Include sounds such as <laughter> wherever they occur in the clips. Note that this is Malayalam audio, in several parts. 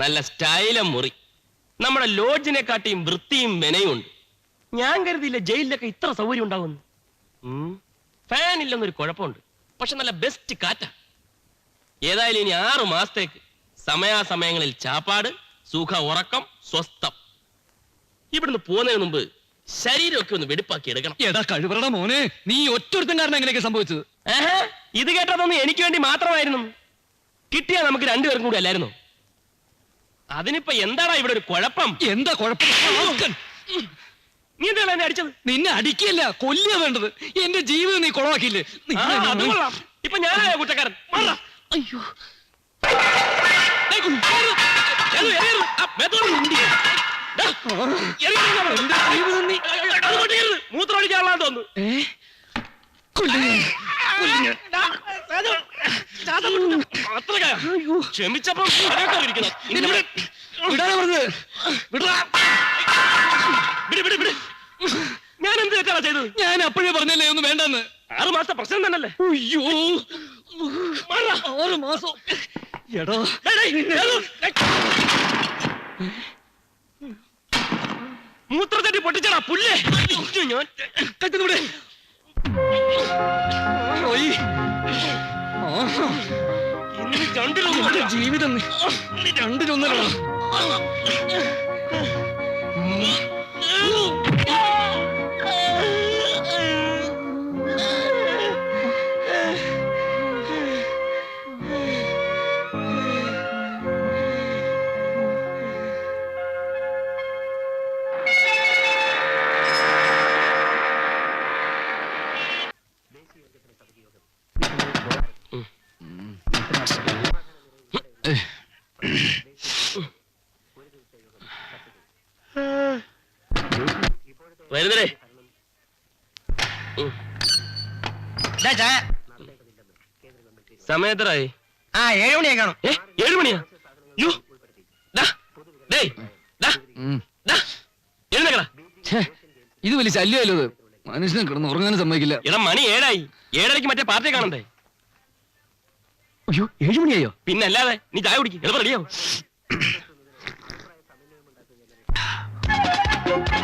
നല്ല സ്റ്റൈലം മുറി. നമ്മുടെ ലോഡ്ജിനെ കാട്ടിയും വൃത്തിയും മെനയും ഉണ്ട്. ഞാൻ കരുതിയില്ല ജയിലിലൊക്കെ ഇത്ര സൗകര്യം ഉണ്ടാവുന്നു ഫാൻ ഇല്ലെന്നൊരു കുഴപ്പമുണ്ട്. പക്ഷെ നല്ല ബെസ്റ്റ് കാറ്റ. ഏതായാലും ഇനി ആറു മാസത്തേക്ക് സമയാസമയങ്ങളിൽ ചാപ്പാട് സുഖ ഉറക്കം സ്വസ്ഥം. ഇവിടുന്ന് പോകുന്നതിന് മുമ്പ് ശരീരമൊക്കെ ഒന്ന് വെടിപ്പാക്കി എടുക്കണം. കഴിവറട മോനെ. നീ ഒറ്റൊരുത്തൻ കാരണം എങ്ങനെയൊക്കെ സംഭവിച്ചത്? ഇത് കേട്ടതൊന്നും എനിക്ക് വേണ്ടി മാത്രമായിരുന്നു. കിട്ടിയാ നമുക്ക് രണ്ടുപേർക്കും കൂടി അല്ലായിരുന്നു? അതിനിപ്പോ എന്താടാ ഇവിടെ ഒരു കുഴപ്പം? എന്താ കുഴപ്പം? നീ എന്താണ് എന്നെ അടിച്ചത്? നിന്നെ അടിക്കില്ല കൊല്ലിയ വേണ്ടത്. എന്റെ ജീവിതം നീ കുളവാക്കിയില്ലേ? ആ, നിന്നെ അത് ഞാൻ- കൊള്ളാം. ഇപ്പൊ ഞാനായ കുറ്റക്കാരൻ. മാറാ. അയ്യോ. ഏറ്, ഏറ്. ആ, മേത്തോട്ട് ഉന്തി. ദാ, എറിയരുത് ഞാൻ പറഞ്ഞു. എന്റെ നീ മൂത്രം ഒഴിക്കാനുള്ളതാന്ന് തോന്നുന്നു. ഏ? കൊല്ലുക. ക്ഷമിച്ചപ്പം. ഞാൻ എന്ത് തെറ്റാണ് ചെയ്തത്? ഞാൻ അപ്പോഴേ പറഞ്ഞല്ലേ ഒന്ന് വേണ്ടെന്ന്. ആറു മാസത്തെ പ്രശ്നം തന്നല്ലേ അയ്യോ. ആറ് മാസം. എടോ. മൂത്രത്തട്ടി പൊട്ടിച്ചടാ പുല്ലേ? ഞാൻ ജീവിതം രണ്ടിലൊന്നല്ലോ വരുന്നേ സമയത്തറായി ആ ഏഴ് മണിയായി കാണും. ഏ ഏഴു മണിയാ? യോ ദാ, ദാ, ദാ, എഴുന്നേക്കടാ. ഇത് വലിയ ശല്യമല്ലോ ഇത്. മനുഷ്യനെ കിടന്ന് ഉറങ്ങാനും സമ്മതിക്കില്ല. എടാ മണി ഏഴായി. ഏഴരയ്ക്ക് മറ്റേ പാർട്ടി കാണണ്ടേ? അയ്യോ ഏഴുമണിയായോ മണിയായോ? പിന്നെ അല്ലാതെ നീ ചായ കുടിക്കും. എളുപ്പം റെഡിയാവും.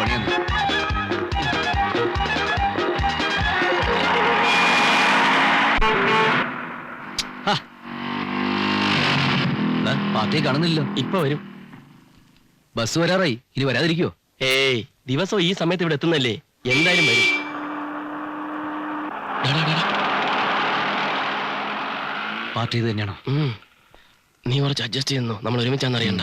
പണിയാണ്. പാർട്ടിയെ കാണുന്നില്ലല്ലോ. ഇപ്പൊ വരും. ബസ് വരാറായി. ഇനി വരാതിരിക്കോ ഏയ് ദിവസം ഈ സമയത്ത് ഇവിടെ എത്തുന്നല്ലേ? എന്തായാലും വരും. പാർട്ടി തന്നെയാണോ. നീ കുറച്ച് അഡ്ജസ്റ്റ് ചെയ്യുന്നു. നമ്മൾ ഒരുമിച്ചാണെന്ന് അറിയണ്ട.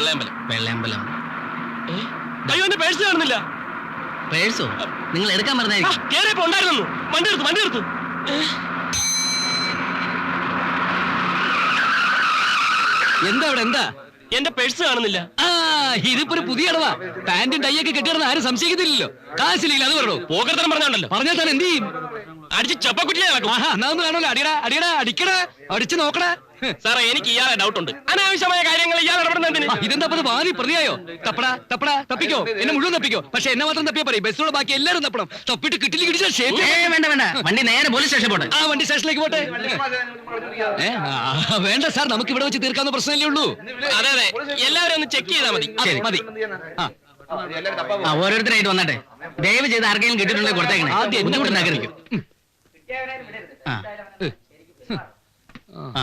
വെള്ളയമ്പലം. വെള്ളയമ്പലം? അയ്യോ എന്റെ പേഴ്സ് കാണുന്നില്ല. പേഴ്സോ? നിങ്ങൾ എടുക്കാൻ പറഞ്ഞായിരിക്കും കേറിയപ്പോ ഉണ്ടായിരുന്നു വണ്ടി എടുത്തു വണ്ടി എടുത്തു. എന്താ അവിടെ? എന്താ? എന്റെ പേഴ്സ് കാണുന്നില്ല. ആ ഇതിപ്പോ ഒരു പുതിയ അടവാ. പാന്റും ടൈയൊക്കെ കെട്ടിയിടുന്ന ആരും സംശയിക്കത്തില്ലല്ലോ. കാശില്ലെങ്കിൽ അത് പറഞ്ഞു? പോക്കർത്തനം പറഞ്ഞുണ്ടല്ലോ. പറഞ്ഞാൽ തന്നെ എന്ത് ചെയ്യും? അടിച്ച് ചപ്പക്കുറ്റിയെ നടക്കും. ആഹാ എന്നാ ഒന്ന് അടിയടാ അടിയടാ അടിക്കടാ അടിച്ചു നോക്കടാ. സാറേ എനിക്ക് ഇയാളെ ഡൗട്ട് ഉണ്ട്. അനാവശ്യമായ കാര്യങ്ങൾ ഇയാൾ ഇടപെടുന്നതിന്. ഇതെന്താ ഇത് ഭാവി പ്രതിയായോ തപ്പടാ തപ്പടാ തപ്പിക്കോ. എന്നെ മുഴുവൻ തപ്പിക്കോ. പക്ഷെ എന്നെ മാത്രം തപ്പിയാ പറയും ബസ്സിലുള്ള ബാക്കി എല്ലാവരും തപ്പണം. തപ്പിട്ട് കിട്ടില്ല വേണ്ട വേണ്ട. വണ്ടി നേരെ പോലീസ് സ്റ്റേഷൻ പോട്ടെ. ആ വണ്ടി സ്റ്റേഷനിലേക്ക് പോട്ടെ. വേണ്ട സാർ നമുക്ക് ഇവിടെ വെച്ച് തീർക്കാവുന്ന പ്രശ്നമല്ലേ ഉള്ളൂ. അതെ അതെ. എല്ലാവരും ഒന്ന് ചെക്ക് ചെയ്താൽ മതി. മതി ആ. ഓരോരുത്തരായിട്ട് വന്നട്ടെ. ദയവ് ചെയ്ത് ആർക്കെങ്കിലും കിട്ടിയിട്ടുണ്ടെങ്കിൽ കൊടുത്തേക്കണേ. ആദ്യം ആ.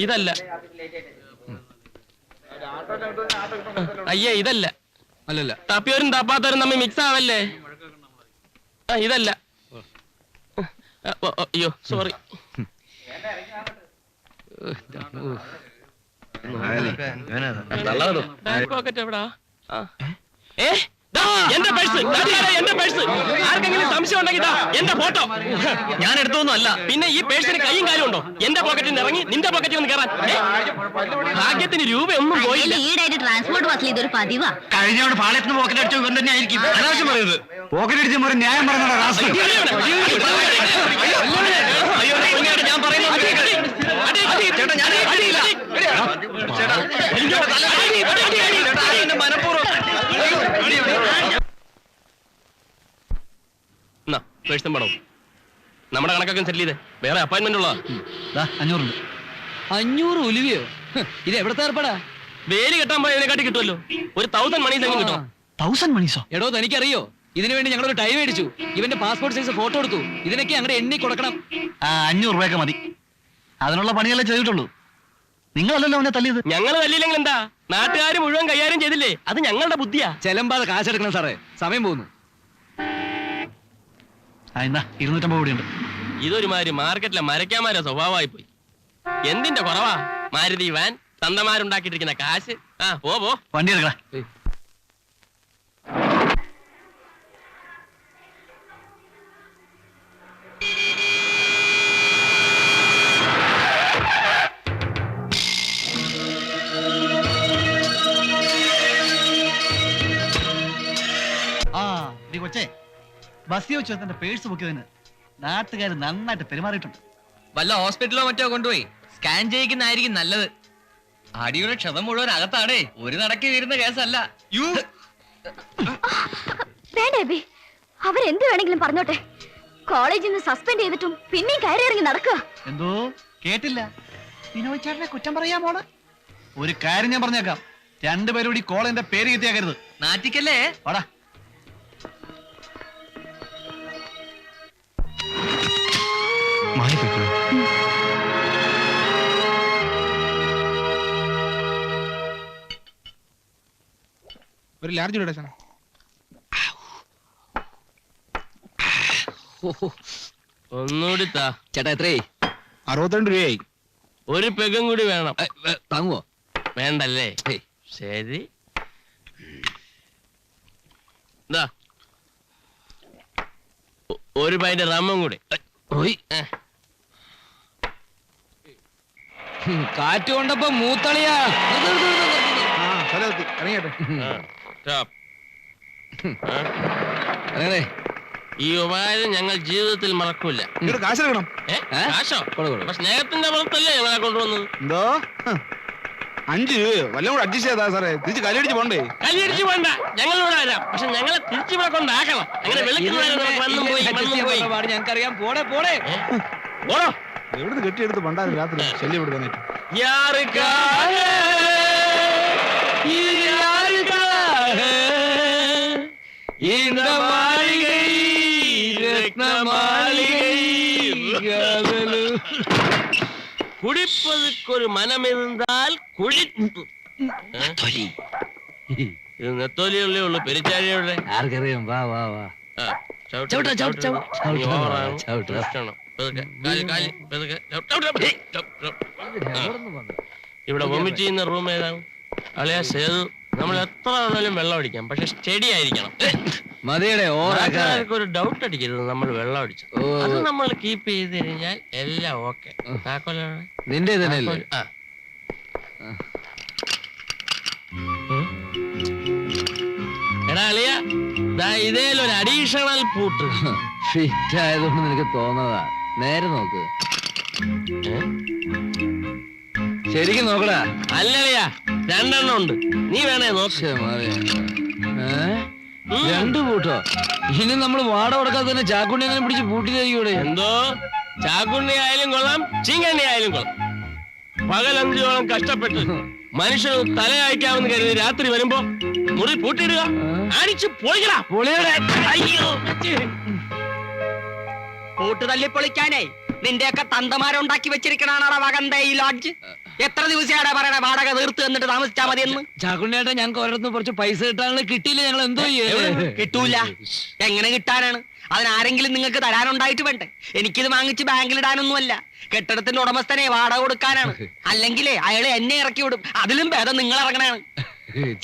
ഇതല്ല. അയ്യേ ഇതല്ല. അല്ലല്ല. തപ്പിയവരും തപ്പാത്തവരും തമ്മിൽ മിക്സ് ആവല്ലേ ആ ഇതല്ല. അയ്യോ സോറി പോക്കറ്റ് എവിടാ? ആ. ഏ? എന്റെ പേഴ്സ് എന്റെ പേഴ്സ് ആർക്കെങ്കിലും സംശയം ഉണ്ടെങ്കിൽ ദാ, എന്റെ ഫോട്ടോ ഞാൻ എടുത്തൊന്നും അല്ല പിന്നെ ഈ പേഴ്സിന് കൈയും കാലും ഉണ്ടോ എന്റെ പോക്കറ്റിൽ നിന്ന് ഇറങ്ങി നിന്റെ പോക്കറ്റിൽ നിന്ന് കയറാൻ? ഭാഗ്യത്തിന് രൂപയൊന്നും പോയില്ല ഈടായിട്ട് ട്രാൻസ്പോർട്ട് ബസ്സിൽ ഇതൊരു പതിവാ കഴിഞ്ഞവിടെ പാളയത്തിന് പോക്കറ്റ് അടിച്ചു ഇവൻ തന്നെ ആയിരിക്കും അനാവശ്യം പറയുന്നത് പോക്കറ്റ് അടിച്ച് ഒരു ന്യായം റാസ്കൽ. ഞാൻ പറയുന്നത് ചേട്ടാ, ഞാൻ അടിയില്ല. ചേട്ടാ, അയ്യോ, അടി, അടി, അടി, അടി. ചേട്ടാ, എന്നെ മനഃപൂർവം. എന്നാ, പേഴ്സും പണവും നമ്മുടെ കണക്കൊക്കെ സെറ്റിൽ ചെയ്തേ. വേറെ അപ്പോയിന്റ്മെന്റ് ഉള്ളതാ. ദാ, അഞ്ഞൂറുണ്ട്. അഞ്ഞൂറ് ഒലിവിയോ ഇത് എവിടത്തെ ഏർപ്പാടാ? വേലി കെട്ടാൻ പോയതിനെക്കാട്ടി കിട്ടുമല്ലോ. ഒരു തൗസൻഡ് മണി തന്നെ കിട്ടും തൗസൻഡ് മണീസോ എടോ തനിക്കറിയോ? ഇതിനു വേണ്ടി ഞങ്ങൾ ഒരു ടൈം മേടിച്ചു. ഇവന്റെ പാസ്പോർട്ട് സൈസ് ഫോട്ടോ എടുത്തു. ഇതിനൊക്കെ അങ്ങനെ എണ്ണി കൊടുക്കണം. അഞ്ഞൂറ് രൂപയൊക്കെ മതി. അതിനുള്ള പണിയല്ലേ ചെയ്തിട്ടുള്ളൂ. നിങ്ങളല്ലല്ലോ അവനെ തല്ലിയത്. ഞങ്ങൾ തല്ലിയില്ലെങ്കിൽ എന്താ? നാട്ടുകാർ മുഴുവൻ കൈകാര്യം ചെയ്തില്ലേ? അത് ഞങ്ങളുടെ ബുദ്ധിയാ. ചെലമ്പാതെ കാശെടുക്കണം സാറേ. സമയം പോകുന്നു. എന്നാ ഇരുന്നൂറ്റമ്പത് കൂടിയുണ്ട്. ഇതൊരുമാതിരി മാർക്കറ്റിലെ മരക്കാമാരെ സ്വഭാവമായി പോയി എന്തിന്റെ കുറവാ? മാരുതി വാൻ തന്തമാരുണ്ടാക്കിയിട്ടിരിക്കുന്ന കാശ്. ആ പോ പോ. വണ്ടി എടുക്കടാ. ബസ്സിൽ വെച്ച് തന്റെ പേഴ്സ് പൊക്കിയതിന് നാട്ടുകാർ നന്നായിട്ട് പെരുമാറിയിട്ടുണ്ട്. വല്ല ഹോസ്പിറ്റലോ മറ്റോ കൊണ്ടുപോയി. സ്കാൻ ചെയ്യിക്കുന്നതായിരിക്കും നല്ലത്. അടിയുടെ ക്ഷതം മുഴുവൻ അകത്താണേ ഒരു നടക്കി വീരുന്ന കേസല്ല. യു. വേണ്ട അവരെന്ത് വേണമെങ്കിലും പറഞ്ഞോട്ടെ. കോളേജിൽ നിന്ന് സസ്പെൻഡ് ചെയ്തിട്ടും പിന്നെയും കയറി ഇറങ്ങി നടക്കുക. എന്തോ? കേട്ടില്ല. വിനോദ് ചേട്ടനെ കുറ്റം പറയാമോൾ ഒരു കാര്യം ഞാൻ പറഞ്ഞേക്കാം. രണ്ടുപേരും കൂടി കോളേജിന്റെ പേര് കിട്ടിയാക്കരുത്. നാറ്റിക്കല്ലേ? വാടാ. ഒരു ലാർജ് ഇടേച്ചാ ഒന്നുകൂടി താ. ചേട്ടാ എത്രേ അറുപത്തിരണ്ട് രൂപയായി. ഒരു പെഗും കൂടി വേണം. ഏ, ഏ, താങ്ങുവോ? വേണ്ടല്ലേ? ഹേയ്, ശരി. ദാ. ഒ- ഒരു പൈന്റെ റമ്മും കൂടി. ഓയ്. ഏ. ഹും, കാറ്റ് കൊണ്ടപ്പോ മൂത്തളിയാ. ഈ ഉപകാരം ഞങ്ങൾ ജീവിതത്തിൽ മറക്കൂല. കാശെടുക്കണം? കാശോ സ്നേഹത്തിന്റെ പുറത്തല്ലേ ഞങ്ങളെ കൊണ്ടുവന്നത്? എന്തോ. അഞ്ച് രൂപയോ? വല്ലതും കൂടെ അഡ്ജസ്റ്റ് ചെയ്താ സാറേ. തിരിച്ച് കല്ലടിച്ച് പോണ്ടേ? കല്ലടിച്ച് പോണ്ട. ഞങ്ങൾ ഇവിടെ വരാം. പക്ഷെ ഞങ്ങളെ തിരിച്ചു ഇവിടെ കൊണ്ടാക്കണം. അങ്ങനെ വെളുക്കുന്നവരെ വന്നും പോയി മണ്ണും പോയി. ഞങ്ങൾക്കറിയാം. പോടെ പോടെ? പോടോ. എവിടുന്ന് കെട്ടിയെടുത്ത് പണ്ടായിരുന്നു രാത്രി ശല്യം ഇവിടെ തന്നെ யாருக்காக இது யாருக்காக இந்த மாளிகை ரத்ன மாளிகை குடிப்பதற்கு ஒரு மனம் இருந்தால் குடி ഇത് നെത്തോലിയുള്ളേ ഉള്ളു പെരിച്ചാഴിയുടെ ആർക്കറിയാം വാ വാ വാ ആ, ചവിട്ട്, ചവിട്ട്, ചവിട്ട്, ചവിട്ട്. ചവിട്ട്. ഇവിടെ വൊമിറ്റ് ചെയ്യുന്ന റൂം ഏതാണ്? അളിയ സേതു നമ്മൾ എത്ര വേണേലും വെള്ളം അടിക്കാം പക്ഷെ സ്റ്റഡി ആയിരിക്കണം മതിയുടെ ഒരു ഡൗട്ട് അടിക്കരുത് നമ്മൾ വെള്ളം അടിച്ചു. അത് നമ്മൾ കീപ്പ് ചെയ്ത് കഴിഞ്ഞാൽ എല്ലാം ഓക്കെ നിന്റെ തന്നെയല്ലേ എടാ അളിയ ഇതേലൊരു അഡീഷണൽ പൂട്ട്. <laughs> ഫിറ്റ് ആയതുകൊണ്ട് നിനക്ക് തോന്നതാ. നേരെ നോക്ക്. ശരിക്കും നോക്കടാ. അല്ലല്ലയാ രണ്ടെണ്ണം ഉണ്ട്. നീ വേണേ നോക്ക്. ഏ? പൂട്ടോ ഇനി നമ്മൾ വാട കൊടുക്കാതെ തന്നെ ചാക്കുണ്ണി അങ്ങനെ പിടിച്ച് പൂട്ടിയിരിക്കൂടെ എന്തോ? ചാക്കുണ്ണി ആയാലും കൊള്ളാം ചീങ്കണ്ണി ആയാലും കൊള്ളാം. പകലഞ്ചോളം കഷ്ടപ്പെട്ട് മനുഷ്യന് തല അയക്കാമെന്ന് കരുതി രാത്രി വരുമ്പോ മുറി പൂട്ടിയിടുക. അടിച്ചു പൊളിക്കടാ. പൊളിയുടെ. അയ്യോ പൂട്ട് തല്ലി പൊളിക്കാനേ നിന്റെയൊക്കെ തന്തമാരുണ്ടാക്കി വെച്ചിരിക്കണാണോ വകന്റെ ഈ ലോഡ്ജ് എത്ര ദിവസമാണ് പറയണേ വാടക തീർത്ത് എന്നിട്ട് താമസിച്ചാ മതി എന്ന് ചാക്കുണ്ണിയേട്ടാ ഞങ്ങൾക്ക് ഒരിടത്ത് കുറച്ച് പൈസ കിട്ടാനുള്ള കിട്ടിയില്ല ഞങ്ങൾ എന്തോ കിട്ടൂല. എങ്ങനെ കിട്ടാനാണ്? അതിനാരെങ്കിലും നിങ്ങൾക്ക് തരാനുണ്ടായിട്ട് വേണ്ടേ? എനിക്കിത് വാങ്ങിച്ച് ബാങ്കിലിടാനൊന്നുമല്ല കെട്ടിടത്തിന്റെ ഉടമസ്ഥനെ വാടക കൊടുക്കാനാണ്. <laughs> അല്ലെങ്കിലേ അയാളെ എന്നെ ഇറക്കി വിടും. അതിലും ഭേദം നിങ്ങൾ ഇറങ്ങണാണ്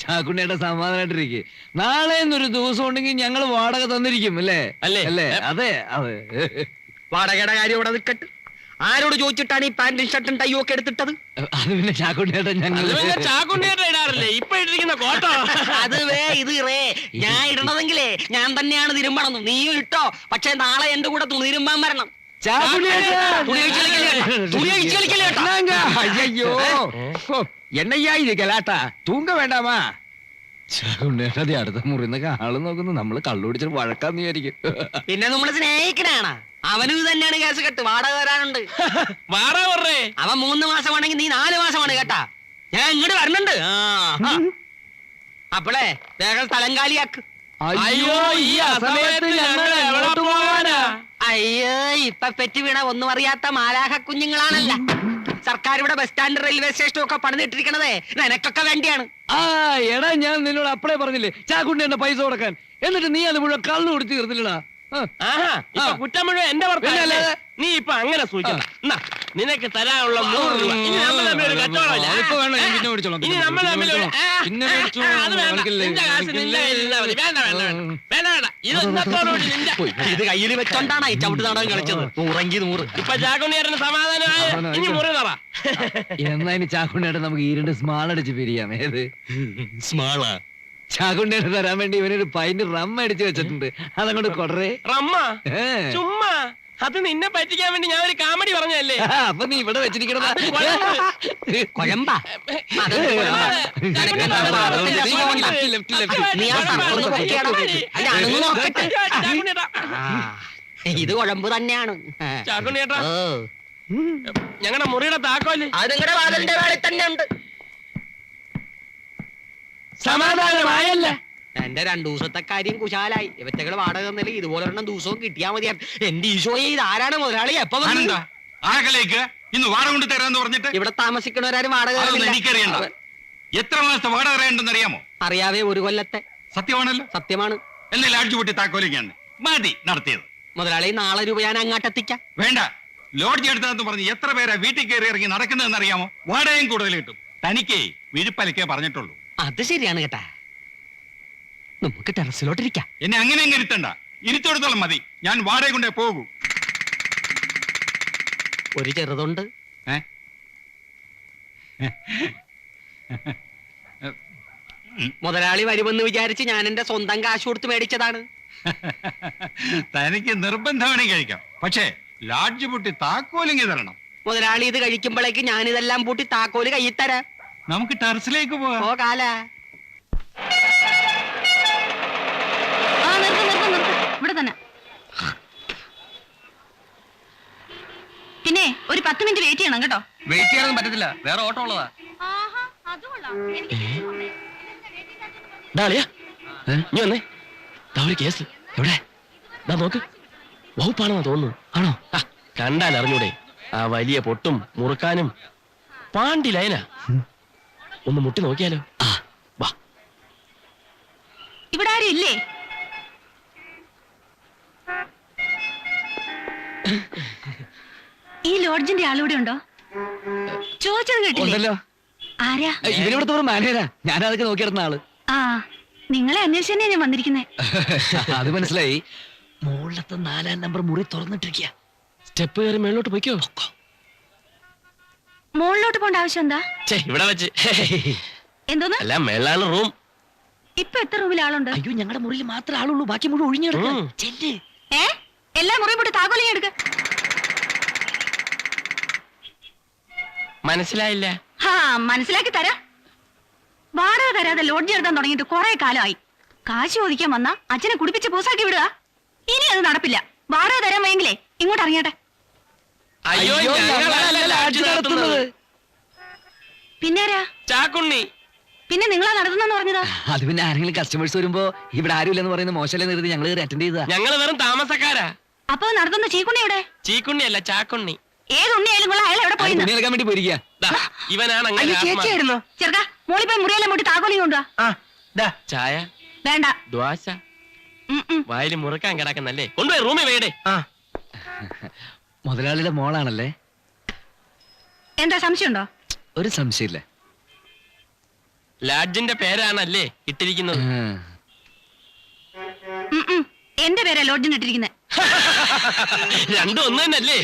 ചാക്കുണ്ണിയേട്ട സമാധാനായിട്ടിരിക്കെ. നാളെ ഒരു ദിവസം ഉണ്ടെങ്കിൽ ഞങ്ങൾ വാടക തന്നിരിക്കും അല്ലേ? അല്ലേ? അല്ലേ? അതെ അതെ. വാടകയുടെ കാര്യം ഇവിടെ നിൽക്കട്ട്. ആരോട് ചോദിച്ചിട്ടാണ് ഈ പാന്റും ഷർട്ടും ടൈ ഒക്കെ എടുത്തിട്ടത്? അത് പിന്നെ ചാക്കുണ്ണിയേട്ടൻ ഞങ്ങൾ ചാക്കുണ്ണിയായിട്ട് ഇടാറില്ലേ? ഇപ്പൊ ഇട്ടിരിക്കുന്ന കോട്ടോ? അത് വേ ഇത് റേ. ഞാൻ ഇടണതെങ്കിലേ ഞാൻ തന്നെയാണ് തിരുമ്പണം നീയും ഇട്ടോ. പക്ഷെ നാളെ എന്റെ കൂടെ തുണി തിരുമ്പാൻ വരണം. തുണി എന്നയ്യാ ഇത് കലാട്ട തൂങ്ക വേണ്ടാമാ ചാകുണ്ടേട്ടതി അടുത്ത മുറിന്നൊക്കെ ആൾ നോക്കുന്നു. നമ്മൾ കള്ളുപിടിച്ചിട്ട് വഴക്കാന്ന് വിചാരിക്കും. പിന്നെ നമ്മൾ സ്നേഹിക്കണാണ്. അവനും തന്നെയാണ് കേസ് കെട്ട്. വാടക വരാനുണ്ട് വാടക പറഞ്ഞേ. അവൻ മൂന്ന് മാസം മാസമാണെങ്കിൽ നീ നാല് മാസം മാസമാണ് കേട്ടാ. ഞാൻ ഇങ്ങോട്ട് വരണുണ്ട്. അപ്പളേ വേഗം സ്ഥലം കാലിയാക്ക്. അയ്യോ ഈ അയ്യോ ഇപ്പൊ പെറ്റ് വീണ ഒന്നും അറിയാത്ത മാലാഹ കുഞ്ഞുങ്ങളാണല്ല. സർക്കാർ ഇവിടെ ബസ് സ്റ്റാൻഡ് റെയിൽവേ സ്റ്റേഷനും ഒക്കെ പണിതിട്ടിരിക്കണതേ. നിനക്കൊക്കെ വേണ്ടിയാണ്. ആ എടാ ഞാൻ നിന്നോട് അപ്പളേ പറഞ്ഞില്ലേ ചാക്കുണ്ടി എന്റെ പൈസ കൊടുക്കാൻ. എന്നിട്ട് നീ അത് മുഴുവൻ കള്ളു കൊടുത്തു തീർന്നില്ലടാ. ആഹാ ഇപ്പൊ ആ. കുറ്റം മുഴുവൻ എന്റെ ഭർത്താവല്ലേ? നീ ഇപ്പൊ അങ്ങനെ സൂചിക്കണം എന്നാ, നിനക്ക് തരാനുള്ള നൂറ് രൂപ ഇനി നമ്മൾ തമ്മിൽ ഒരു കച്ചവടമില്ല വേണ്ട, ഇനി നമ്മൾ തമ്മിൽ അത് വേണ്ട നിന്റെ കാശ് നിന്റെ എനിക്കില്ലേ. മതി. വേണ്ട വേണ്ട വേണ്ട വേണ്ട വേണ്ട ഇത് ഇന്നത്തോടുകൂടി നിന്റെ ഇത് കയ്യിൽ വെച്ചോണ്ടാണ് ഈ ചവിട്ട് നാടകം കളിച്ചത് നൂറെങ്കി നൂറ് ഇപ്പൊ ചാക്കുണ്ണിയേരന് സമാധാനമായ സമാധാനം ഇനി മുറി തറ എന്നാ ഇനി ചാക്കുണ്ണിയേട്ടൻ നമുക്ക് ഈ രണ്ട് സ്മാൾ അടിച്ച് പിരിയാം ഏത് സ്മാളാ ചാക്കുണ്ണിയേട്ടൻ തരാൻ വേണ്ടി ഇവനൊരു പൈന്റ് റം അടിച്ചു വെച്ചിട്ടുണ്ട്. അതങ്ങോട്ട് കൊടറേ. റമ്മ? ഏ. ചുമ്മാ? അത് നിന്നെ പറ്റിക്കാൻ വേണ്ടി ഞാൻ ഒരു കാമഡി പറഞ്ഞല്ലേ ആ, അപ്പൊ നീ ഇവിടെ വെച്ചിരിക്കണതാ. അത് കുഴമ്പ്. നീ ആ പൊക്കിയാടാ. അല്ല, അതൊന്ന് നോക്കട്ടെ. ആ, ഇത് കുഴമ്പ് തന്നെയാണ്. ഓ. ഞങ്ങളുടെ മുറിയുടെ താക്കോൽ. അത് നിങ്ങളുടെ വാതിലിന്റെ വേളി തന്നെ ഉണ്ട് സമാധാനമായല്ല? എന്റെ രണ്ടു ദിവസത്തെ കാര്യം കുശാലായി. ഇവറ്റകൾ വാടക തന്നില്ല? ഇതുപോലെ ഒരെണ്ണം ദിവസവും കിട്ടിയാ മതിയാ എന്റെ ഈശോയെ ഇത് ആരാണ് മുതലാളി? എപ്പോ ആകലേക്ക് ഇന്ന് വാടക കൊണ്ട് തരാന്ന് പറഞ്ഞിട്ട്? ഇവിടെ താമസിക്കണവരാരും വാടക എനിക്കറിയണ്ട. എത്ര മാസത്തെ വാടക അറിയണ്ടെന്ന് അറിയാമോ? അറിയാവേ ഒരു കൊല്ലത്തെ. സത്യമാണല്ലോ? സത്യമാണ്. എന്നാൽ അടിച്ചു പൊട്ടി താക്കോലിക്കാണ്. മതി നടത്തിയത്. മുതലാളി നാളെ രൂപ ഞാൻ അങ്ങാട്ടെത്തിക്കാം വേണ്ട. ലോഡ്ജ് എടുത്തതെന്ന് പറഞ്ഞ് എത്ര പേരാ വീട്ടിൽ കയറി ഇറങ്ങി നടക്കുന്നതെന്ന് അറിയാമോ? വാടകയും കൂടുതൽ കിട്ടും. തനിക്കേ വിഴുപ്പലക്കേ പറഞ്ഞിട്ടുള്ളൂ. അത് ശരിയാണ് കേട്ടാ. നമുക്ക് ടെറസിലോട്ടിരിക്കാം. എന്നെ അങ്ങനെ അങ്ങ് ഇരുത്തണ്ട. ഇരുത്തോടത്തോളം മതി. ഞാൻ വാടക കൊണ്ടേ പോകൂ. ഒരു ചെറുതുണ്ട്. ഏ? മുതലാളി വരുമെന്ന് വിചാരിച്ച് ഞാൻ എന്റെ സ്വന്തം കാശ് കൊടുത്ത് മേടിച്ചതാണ്. തനിക്ക് നിർബന്ധമാണെങ്കിൽ കഴിക്കാം. പക്ഷേ ലാഡ്ജ് പൊട്ടി താക്കോലിങ്ങി തരണം. മുതലാളി ഇത് കഴിക്കുമ്പോഴേക്ക് ഞാൻ ഇതെല്ലാം പൂട്ടി താക്കോൽ കയ്യിൽ തരാം. നമുക്ക് ടെറസിലേക്ക് നിർത്ത് ഇവിടെ തന്നെ. പിന്നെ ഒരു പത്ത് മിനിറ്റ് വെയിറ്റ് ചെയ്യണം കേട്ടോ. വെയിറ്റ് ചെയ്യാനൊന്നും പറ്റത്തില്ല. വേറെ ഓട്ടോ ഉള്ളതാ. ഡാളിയാ നീ വന്നേ. ദാ ഒരു കേസ്. എവിടെ? ദാ നോക്ക്. വകുപ്പാണെന്നാ തോന്നുന്നു ആണോ? ആ, കണ്ടാൽ അറിഞ്ഞൂടെ ആ വലിയ പൊട്ടും മുറുക്കാനും. പാണ്ടി ലൈന. ഒന്ന് മുട്ടി നോക്കിയാലോ? വാ. ഇവിടെ ആരും ഇല്ലേ? ഈ ലോഡ്ജിന്റെ ആളിവിടെ ഉണ്ടോ? ചോദിച്ചത് കേട്ടില്ലേ? ആരാ? ഇവരിവിടുത്തെ മാനേജരാ. ഞാൻ അതൊക്കെ നോക്കിയിരുന്ന ആൾ. ആ നിങ്ങളെ അന്വേഷിച്ചു ഞാൻ വന്നിരിക്കുന്നേ. അത് മനസ്സിലായി. മുകളിലത്തെ നാലാം നമ്പർ മുറി തുറന്നിട്ടിരിക്കുക സ്റ്റെപ്പ് കയറി മേളിലോട്ട് പൊയ്ക്കോ. മുകളിലോട്ട് പോണ്ട ആവശ്യം എന്താ? ഇവിടെ വെച്ച്. എന്തോന്ന്? അല്ല മേളാണ് റൂം. ഇപ്പൊ എത്ര റൂമിൽ ആളുണ്ട്? അയ്യോ ഞങ്ങളുടെ മുറിയിൽ മാത്രമേ ആളുള്ളൂ. ബാക്കി മുഴുവൻ ഒഴിഞ്ഞു കിടക്കുക ഉം. ചെല്ല്. ഏ? എല്ലാ മുറിയും പോട്ട് താക്കോലിങ് എടുക്ക. മനസ്സിലായില്ല? ഹാ മനസ്സിലാക്കി തരാ. വാടക തരാതെ ലോഡ്ജ് എടുത്താൻ തുടങ്ങിയിട്ട് കുറെ കാലമായി. കാശ് ചോദിക്കാൻ വന്ന അച്ഛനെ കുടിപ്പിച്ച് പൂസാക്കി വിടുക. ഇനി അത് നടപ്പില്ല. വാടക തരാൻ വയ്യെങ്കിലേ ഇങ്ങോട്ട് ഇറങ്ങിയട്ടെ. അയ്യോ ഞങ്ങളല്ല ലാഡ്ജ് നടത്തുന്നത്. പിന്നാരാ? ചാക്കുണ്ണി. പിന്നെ നിങ്ങളാ നടത്തുന്നെന്ന് പറഞ്ഞതാ? അത് പിന്നെ ആരെങ്കിലും കസ്റ്റമേഴ്സ് വരുമ്പോ ഇവിടെ ആരുമില്ലെന്ന് പറയുന്ന മോശമല്ലേ നിർത്തി ഞങ്ങൾ അറ്റൻഡ് ചെയ്താ ഞങ്ങൾ വെറും താമസക്കാരാ. അപ്പൊ നടത്തുന്ന ചീക്കുണ്ണി എവിടെ? ചീക്കുണ്ണി അല്ല ചാക്കുണ്ണി. ഏത് ഉണ്ണിയായാലും അയാൾ എവിടെ പോയി തുണി എടുക്കാൻ വേണ്ടി പോയിരിക്കുക ഇവനാണ് അങ്ങനെ അയ്യോ ആത്മാ. ചേച്ചിയായിരുന്നോ. ചെറുക്ക മോളിൽ പോയി മുറിയെല്ലാം പോയിട്ട് താക്കോലിങ് കൊണ്ടുവാ. ആ ദാ. ചായ? വേണ്ട. ദ്വാശ ഉം, ഉം. വായിൽ മുറുക്കാൻ കിടക്കുന്നല്ലേ? കൊണ്ടുപോയി റൂമിൽ വേടേ ആ. മുതലാളിയുടെ മോളാണല്ലേ? എന്താ സംശയമുണ്ടോ? ഒരു സംശയമില്ല. ലാഡ്ജിന്റെ പേരാണല്ലേ ഇട്ടിരിക്കുന്നത്. ആ. ഉം, ഉം. എന്റെ പേരാ ലോഡ്ജിന് ഇട്ടിരിക്കുന്നത് <laughs> രണ്ടും ഒന്ന് തന്നെയല്ലേ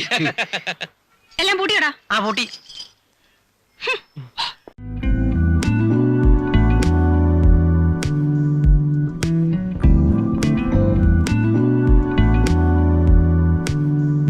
എല്ലാം പൂട്ടിയോടാ? ആ പൂട്ടി.